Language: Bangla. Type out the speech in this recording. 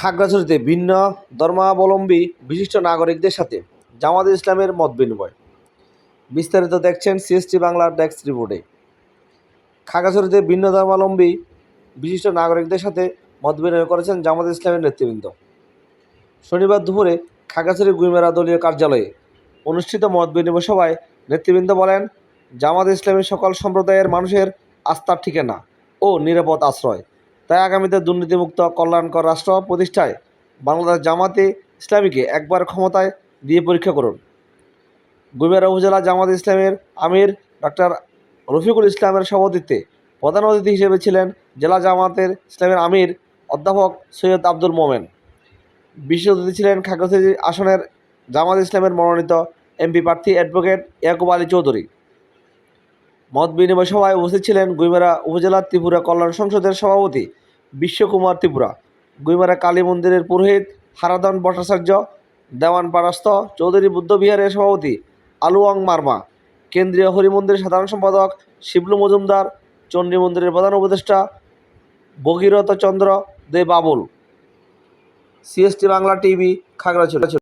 খাগড়াছড়িতে ভিন্ন ধর্মাবলম্বী বিশিষ্ট নাগরিকদের সাথে জামাত ইসলামের মত বিনিময়। বিস্তারিত দেখছেন সিএসটি বাংলার ডেস্ক রিপোর্টে। খাগড়াছড়িতে ভিন্ন ধর্মাবলম্বী বিশিষ্ট নাগরিকদের সাথে মত বিনিময় করেছেন জামাত ইসলামের নেতৃবৃন্দ। শনিবার দুপুরে খাগড়াছড়ি গুইমেরা দলীয় কার্যালয়ে অনুষ্ঠিত মত বিনিময় সভায় নেতৃবৃন্দ বলেন, জামাত ইসলামী সকল সম্প্রদায়ের মানুষের আস্থার ঠিকানা ও নিরাপদ আশ্রয়। তাই আগামীতে দুর্নীতিমুক্ত কল্যাণকর রাষ্ট্র প্রতিষ্ঠায় বাংলাদেশ জামাতে ইসলামীকে একবার ক্ষমতায় দিয়ে পরীক্ষা করুন। গুইমেরা উপজেলা জামাত ইসলামের আমির ডক্টর রফিকুল ইসলামের সভাপতিত্বে প্রধান অতিথি হিসেবে ছিলেন জেলা জামাতের ইসলামের আমির অধ্যাপক সৈয়দ আব্দুল মোমেন। বিশেষ অতিথি ছিলেন খাগড়াছড়ি আসনের জামাত ইসলামের মনোনীত এমপি প্রার্থী অ্যাডভোকেট ইয়াকুব আলী চৌধুরী। মত বিনিময় সভায় উপস্থিত ছিলেন গুইমারা উপজেলা ত্রিপুরা কল্যাণ সংসদের সভাপতি বিশ্বকুমার ত্রিপুরা, গুইমারা কালী মন্দিরের পুরোহিত হারাদন ভট্টাচার্য দেওয়ান পারাস্ত চৌধুরী বুদ্ধবিহারের সভাপতি আলুয়াং মার্মা, কেন্দ্রীয় হরিমন্দিরের সাধারণ সম্পাদক শিবলু মজুমদার, চণ্ডী মন্দিরের প্রধান উপদেষ্টা Bhagirath Chandra De Babul. CST Bangla TV, Khagrachhari.